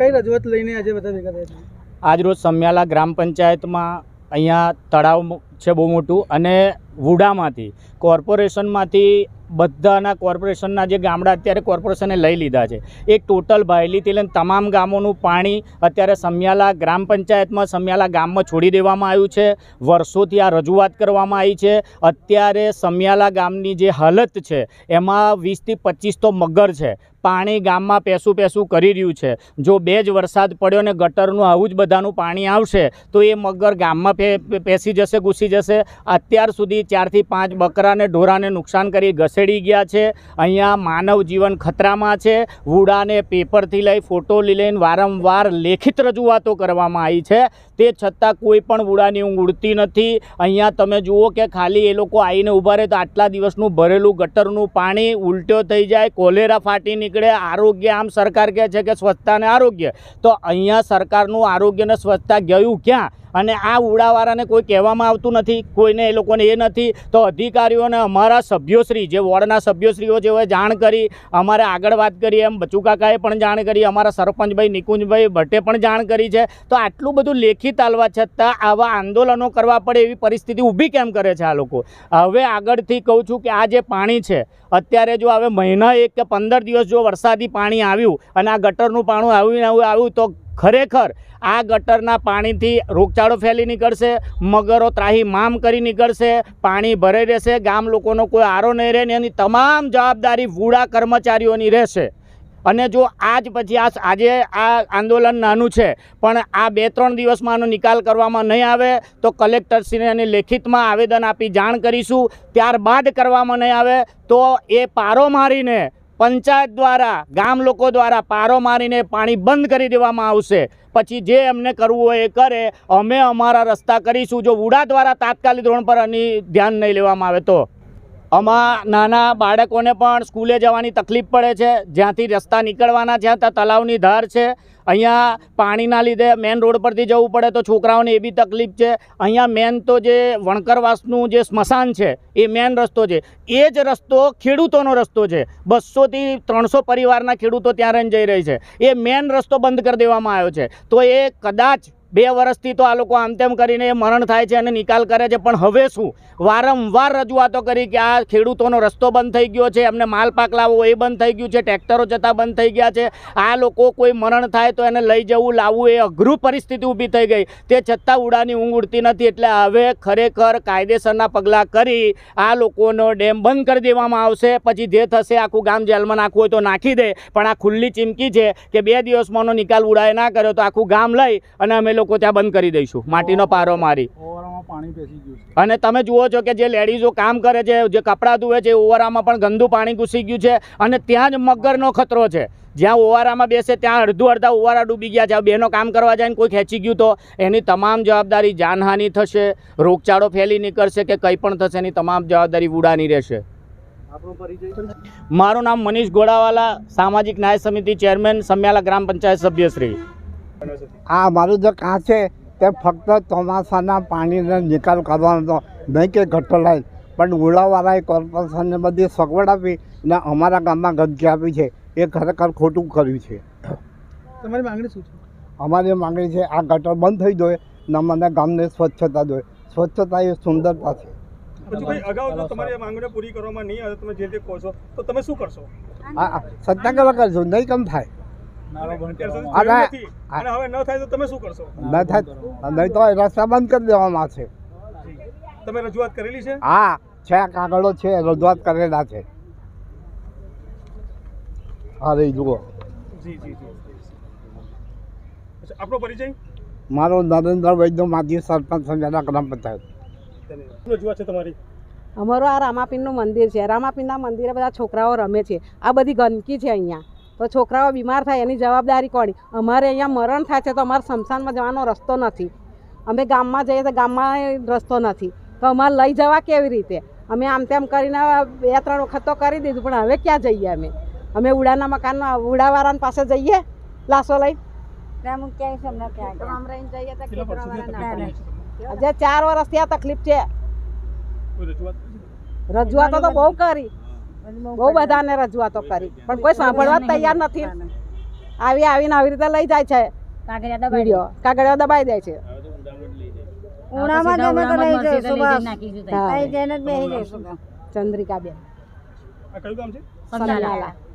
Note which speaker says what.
Speaker 1: કઈ રજૂઆત લઈને આજે બધા ભેગા થયા
Speaker 2: આજરોજ સમ્યાલા ગ્રામ પંચાયતમાં અહીંયા તળાવ છે બહુ મોટું અને વુડામાંથી, કોર્પોરેશનમાંથી બધાના કોર્પોરેશનના જે ગામડા અત્યારે કોર્પોરેશને લઈ લીધા છે. એ ટોટલ ભાયલીથી લઈને તમામ ગામોનું પાણી અત્યારે સમિયાલા ગ્રામ પંચાયતમાં સમિયાલા ગામમાં છોડી દેવામાં આવ્યું છે. વર્ષોથી આ રજૂઆત કરવામાં આવી છે. અત્યારે સમિયાલા ગામની જે હાલત છે, એમાં વીસથી પચીસ તો મગર છે. પાણી ગામમાં પેસું પેસું કરી રહ્યું છે. જો બે જ વરસાદ પડ્યો ને ગટરનું આવું જ બધાનું પાણી આવશે, તો એ મગર ગામમાં પેસી જશે, ઘૂસી જશે. અત્યાર સુધી ચારથી પાંચ બકરાને ઢોરાને નુકસાન કરી ઘસેડી ગયા છે. અહીંયા માનવ જીવન ખતરામાં છે. વુડાને પેપરથી લઈ ફોટો લઈને વારંવાર લેખિત રજૂઆતો કરવામાં આવી છે. તે છતાં કોઈ પણ વુડાની ઊંઘ ઉડતી નથી. અહીંયા તમે જુઓ કે ખાલી એ લોકો આવીને ઊભા રહે તો આટલા દિવસનું ભરેલું ગટરનું પાણી ઉલટ્યો થઈ જાય, કોલેરા ફાટી નીકળે, આરોગ્ય આમ સરકાર કહે છે કે સ્વચ્છતા અને આરોગ્ય. તો અહીંયા સરકારનું આરોગ્ય અને સ્વચ્છતા ગયું ક્યાં? અને આ ઉડાવાળાને કોઈ કહેવામાં આવતું નથી, કોઈને એ લોકોને એ નથી. તો અધિકારીઓને અમારા સભ્યોશ્રી, જે વોર્ડના સભ્યોશ્રીઓ જેઓએ જાણ કરી. અમારે આગળ વાત કરી, એમ બચુ કાકાએ પણ જાણ કરી, અમારા સરપંચભાઈ નિકુંજભાઈ ભટ્ટે પણ જાણ કરી છે. તો આટલું બધું લેખિત આલવા છતાં આવા આંદોલનો કરવા પડે એવી પરિસ્થિતિ ઊભી કેમ કરે છે આ લોકો? હવે આગળથી કહું છું કે આ જે પાણી છે, અત્યારે જો હવે મહિના એક કે પંદર દિવસ જો વરસાદી પાણી આવ્યું અને આ ગટરનું પાણી આવ્યું આવ્યું, તો ખરેખર આ ગટરના પાણીથી રોગચાળો ફેલી નીકળશે, મગરો ત્રાહી મામ કરી નીકળશે, પાણી ભરાઈ રહેશે, ગામ લોકોનો કોઈ આરો નહીં રહે ને એની તમામ જવાબદારી વૂડા કર્મચારીઓની રહેશે. અને જો આજ પછી આ આજે આ આંદોલન નાનું છે, પણ આ બે ત્રણ દિવસમાં આનો નિકાલ કરવામાં નહીં આવે, તો કલેક્ટરશ્રીને લેખિતમાં આવેદન આપી જાણ કરીશું, ત્યારબાદ કરવામાં નહીં આવે, તો એ પારો મારીને પંચાયત દ્વારા, ગામ લોકો દ્વારા પારો મારીને પાણી બંધ કરી દેવામાં આવશે. પછી જે એમને કરવું હોય એ કરે. અમે અમારા રસ્તા કરીશું. જો ઉડા દ્વારા તાત્કાલિક ધોરણ પર એની ધ્યાન નહીં લેવામાં આવે તો. આમાં નાના બાળકોને પણ સ્કૂલે જવાની તકલીફ પડે છે. જ્યાંથી રસ્તા નીકળવાના છે, ત્યાં તલાવની ધાર છે. અહીંયા પાણીના લીધે મેન રોડ પરથી જવું પડે તો છોકરાઓને એ બી તકલીફ છે. અહીંયા મેન તો જે વણકરવાસનું જે સ્મશાન છે, એ મેન રસ્તો છે. એ જ રસ્તો ખેડૂતોનો રસ્તો છે. બસોથી ત્રણસો પરિવારના ખેડૂતો ત્યાં રહીને જઈ રહી છે. એ મેન રસ્તો બંધ કરી દેવામાં આવ્યો છે. તો એ કદાચ બે વર્ષથી તો આ લોકો આમ તેમ કરીને મરણ થાય છે અને નિકાલ કરે છે. પણ હવે શું? વારંવાર રજૂઆતો કરી કે આ ખેડૂતોનો રસ્તો બંધ થઈ ગયો છે, એમને માલ પાક લાવવો એ બંધ થઈ ગયું છે, ટ્રેક્ટરો જતા બંધ થઈ ગયા છે. આ લોકો કોઈ મરણ થાય તો એને લઈ જવું, લાવવું એ અઘરું પરિસ્થિતિ ઊભી થઈ ગઈ. તે છતાં ઉડાની ઊંઘ ઉડતી નથી એટલે હવે ખરેખર કાયદેસરના પગલાં કરી આ લોકોનો ડેમ બંધ કરી દેવામાં આવશે. પછી જે થશે આખું ગામ જેલમાં નાખવું હોય તો નાખી દે. પણ આ ખુલ્લી ચીમકી છે કે બે દિવસમાંનો નિકાલ ઉડાએ ના કર્યો તો આખું ગામ લઈ અને અમે લોકો ત્યાં બંધ કરી દઈશું. માટીનો પારો મારી. અને તમે જુઓ છો કે જે લેડીઝો કામ કરે છે જે કપડાં ધુવે છે ઓવરામાં પણ ગંદુ પાણી ઘૂસી ગયું છે અને ત્યાં જ મગરનો ખતરો છે. જ્યાં ઓવારામાં બેસે ત્યાં અડધું અડધા ઓવારા ડૂબી ગયા છે. બેનો કામ કરવા જાય ને કોઈ ખેંચી ગયું તો એની તમામ જવાબદારી જાનહાનિ થશે. રોગચાળો ફેલી નીકળશે કે કંઈ પણ થશે એની તમામ જવાબદારી ઉડાની રહેશે. મારું નામ મનીષ ગોળાવાલા સામાજિક ન્યાય સમિતિ ચેરમેન સમ્યાલા ગ્રામ પંચાયત સભ્યશ્રી.
Speaker 3: આ મારું જે કાં છે તે ફક્ત ચોમાસાના પાણીનો નિકાલ કરવાનો હતો. નહીં કે ગટર લાઈન પણ ઉડાવાળાએ કોર્પોરેશનને બધી સગવડ આપી ને અમારા ગામમાં ગંદકી આપી છે. એ ખરેખર ખોટું કર્યું છે.
Speaker 1: તમારી માંગણી શું છે?
Speaker 3: અમારી માંગણી છે આ ગટર બંધ થઈ જોઈએ ને મને ગામને સ્વચ્છતા જોઈએ. સ્વચ્છતા એ સુંદરતા છે.
Speaker 4: પછી ભાઈ અગાઉ જો તમારી આ પૂરી કરવામાં નહીં આવે તમે જે કહો છો તો તમે શું કરશો?
Speaker 3: હા આ સત્યાગ્રહ કરશું નહીં કેમ થાય?
Speaker 4: હવે ન થાય તો તમે શું કરશો?
Speaker 3: ન થાય નહીં તો રસ્તા બંધ કરી દેવામાં છે.
Speaker 4: તમે રજૂઆત કરેલી છે?
Speaker 3: હા છે કાગળો છે રજૂઆત કરેલા છે. હા રહી જુઓ.
Speaker 4: જી જી જી. આપણો પરિચય?
Speaker 3: મારો નરેન્દ્ર વૈદ્ય માજી સરપંચ સંજાના ગ્રામ પંચાયત.
Speaker 4: રજૂઆત છે તમારી?
Speaker 5: અમારું આ રામાપીરનું મંદિર છે. રામાપીરના મંદિરે બધા છોકરાઓ રમે છે. આ બધી ગંદકી છે અહીંયા. તો છોકરાઓ બીમાર થાય એની જવાબદારી કોની? અમારે અહીંયા મરણ થાય છે તો અમારે સ્મશાનમાં જવાનો રસ્તો નથી. અમે ગામમાં જઈએ તો ગામમાં રસ્તો નથી. તો અમારે લઈ જવા કેવી રીતે? અમે આમ તેમ કરીને બે ત્રણ વખત તો કરી દીધું પણ હવે ક્યાં જઈએ અમે? અમે ઉડાના મકાનમાં ઉડાવાળાની પાસે જઈએ? લાશો લઈ? હજી ચાર વર્ષથી આ તકલીફ છે?
Speaker 4: રજૂઆતો
Speaker 5: તો બહુ કરી. બહુ બધાને રજૂઆતો કરી. પણ કોઈ સાંભળવા તૈયાર નથી. આવી આવીને આવી રીતે લઈ જાય છે.
Speaker 6: કાગળિયા
Speaker 5: વીડિયો. કાગળિયો દબાઈ દે છે. ચંદ્રિકાબેન.
Speaker 4: કયું ગામ છે?